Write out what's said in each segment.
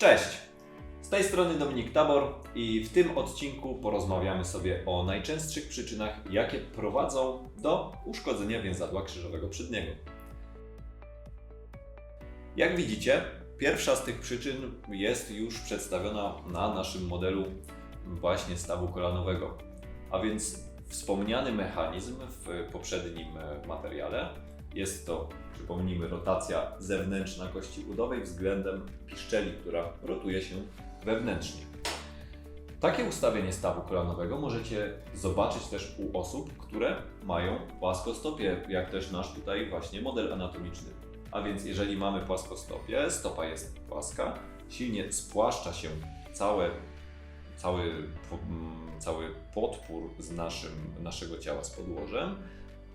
Cześć! Z tej strony Dominik Tabor i w tym odcinku porozmawiamy sobie o najczęstszych przyczynach, jakie prowadzą do uszkodzenia więzadła krzyżowego przedniego. Jak widzicie, pierwsza z tych przyczyn jest już przedstawiona na naszym modelu właśnie stawu kolanowego. A więc wspomniany mechanizm w poprzednim materiale jest to, przypomnijmy, rotacja zewnętrzna kości udowej względem piszczeli, która rotuje się wewnętrznie. Takie ustawienie stawu kolanowego możecie zobaczyć też u osób, które mają płaskostopie, jak też nasz tutaj właśnie model anatomiczny. A więc jeżeli mamy płaskostopie, stopa jest płaska, silnie spłaszcza się całe, cały, mm, cały podpór z naszym, naszego ciała z podłożem,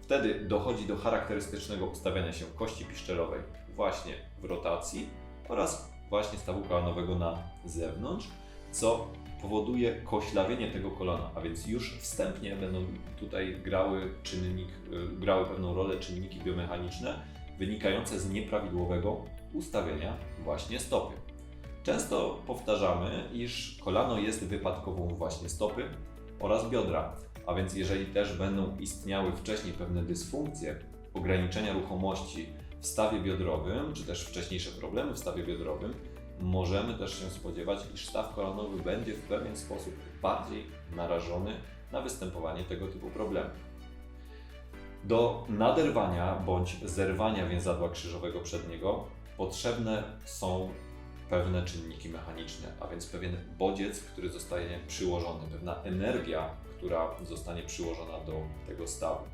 wtedy dochodzi do charakterystycznego ustawiania się kości piszczelowej właśnie w rotacji oraz właśnie stawu kolanowego na zewnątrz, co powoduje koślawienie tego kolana, a więc już wstępnie będą tutaj grały czynnik, y, grały pewną rolę czynniki biomechaniczne wynikające z nieprawidłowego ustawienia właśnie stopy. Często powtarzamy, iż kolano jest wypadkową właśnie stopy oraz biodra, a więc jeżeli też będą istniały wcześniej pewne dysfunkcje, ograniczenia ruchomości w stawie biodrowym, czy też wcześniejsze problemy w stawie biodrowym, możemy też się spodziewać, iż staw kolanowy będzie w pewien sposób bardziej narażony na występowanie tego typu problemów. Do naderwania bądź zerwania więzadła krzyżowego przedniego potrzebne są pewne czynniki mechaniczne, a więc pewien bodziec, który zostaje przyłożony, pewna energia, która zostanie przyłożona do tego stawu.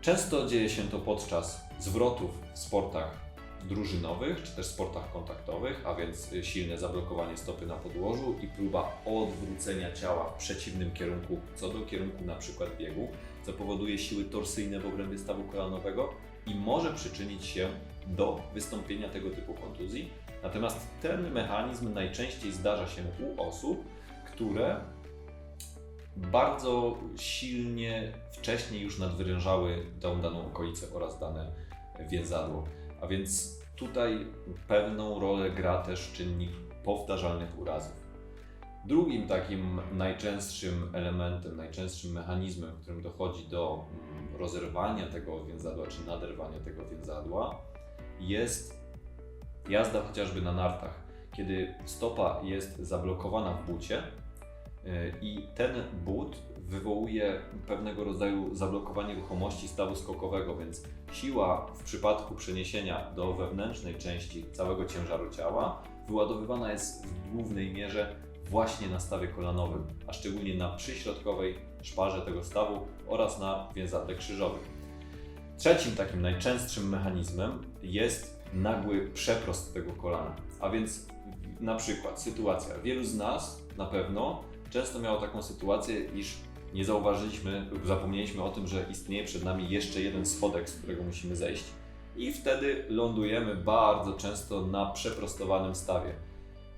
Często dzieje się to podczas zwrotów w sportach drużynowych czy też sportach kontaktowych, a więc silne zablokowanie stopy na podłożu i próba odwrócenia ciała w przeciwnym kierunku co do kierunku na przykład biegu, co powoduje siły torsyjne w obrębie stawu kolanowego i może przyczynić się do wystąpienia tego typu kontuzji. Natomiast ten mechanizm najczęściej zdarza się u osób, które bardzo silnie wcześniej już nadwyrężały tą daną okolicę oraz dane więzadło. A więc tutaj pewną rolę gra też czynnik powtarzalnych urazów. Drugim takim najczęstszym elementem, najczęstszym mechanizmem, w którym dochodzi do mm, rozerwania tego więzadła czy naderwania tego więzadła, jest jazda chociażby na nartach. Kiedy stopa jest zablokowana w bucie, i ten but wywołuje pewnego rodzaju zablokowanie ruchomości stawu skokowego, więc siła w przypadku przeniesienia do wewnętrznej części całego ciężaru ciała wyładowywana jest w głównej mierze właśnie na stawie kolanowym, a szczególnie na przyśrodkowej szparze tego stawu oraz na więzadle krzyżowym. Trzecim takim najczęstszym mechanizmem jest nagły przeprost tego kolana, a więc na przykład sytuacja, wielu z nas na pewno często miało taką sytuację, iż nie zauważyliśmy lub zapomnieliśmy o tym, że istnieje przed nami jeszcze jeden schodek, z którego musimy zejść. I wtedy lądujemy bardzo często na przeprostowanym stawie.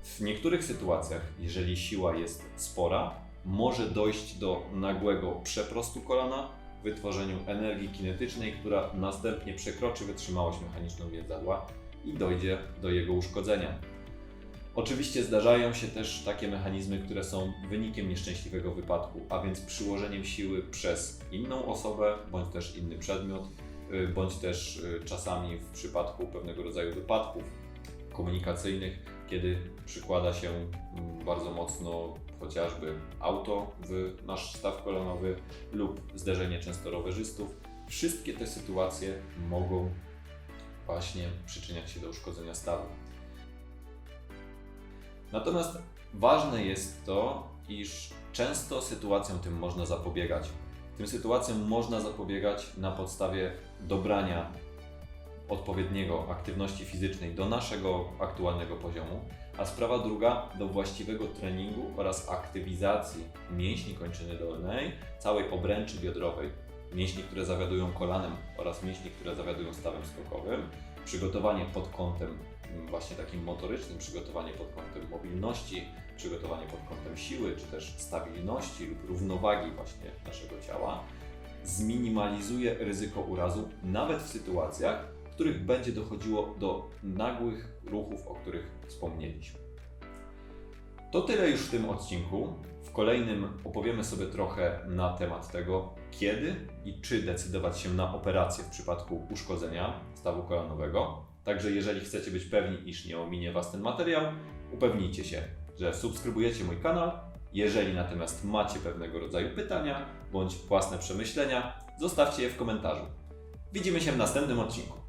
W niektórych sytuacjach, jeżeli siła jest spora, może dojść do nagłego przeprostu kolana, wytworzeniu energii kinetycznej, która następnie przekroczy wytrzymałość mechaniczną więzadła i dojdzie do jego uszkodzenia. Oczywiście zdarzają się też takie mechanizmy, które są wynikiem nieszczęśliwego wypadku, a więc przyłożeniem siły przez inną osobę bądź też inny przedmiot, y, bądź też y, czasami w przypadku pewnego rodzaju wypadków komunikacyjnych, kiedy przykłada się mm, bardzo mocno chociażby auto w nasz staw kolanowy lub zderzenie często rowerzystów. Wszystkie te sytuacje mogą właśnie przyczyniać się do uszkodzenia stawu. Natomiast ważne jest to, iż często sytuacjom tym można zapobiegać. Tym sytuacjom można zapobiegać na podstawie dobrania odpowiedniego aktywności fizycznej do naszego aktualnego poziomu, a sprawa druga do właściwego treningu oraz aktywizacji mięśni kończyny dolnej, całej obręczy biodrowej, mięśni, które zawiadują kolanem oraz mięśni, które zawiadują stawem skokowym, przygotowanie pod kątem właśnie takim motorycznym, przygotowanie pod kątem mobilności, przygotowanie pod kątem siły, czy też stabilności lub równowagi właśnie naszego ciała, zminimalizuje ryzyko urazu nawet w sytuacjach, w których będzie dochodziło do nagłych ruchów, o których wspomnieliśmy. To tyle już w tym odcinku. W kolejnym opowiemy sobie trochę na temat tego, kiedy i czy decydować się na operację w przypadku uszkodzenia stawu kolanowego. Także jeżeli chcecie być pewni, iż nie ominie Was ten materiał, upewnijcie się, że subskrybujecie mój kanał. Jeżeli natomiast macie pewnego rodzaju pytania bądź własne przemyślenia, zostawcie je w komentarzu. Widzimy się w następnym odcinku.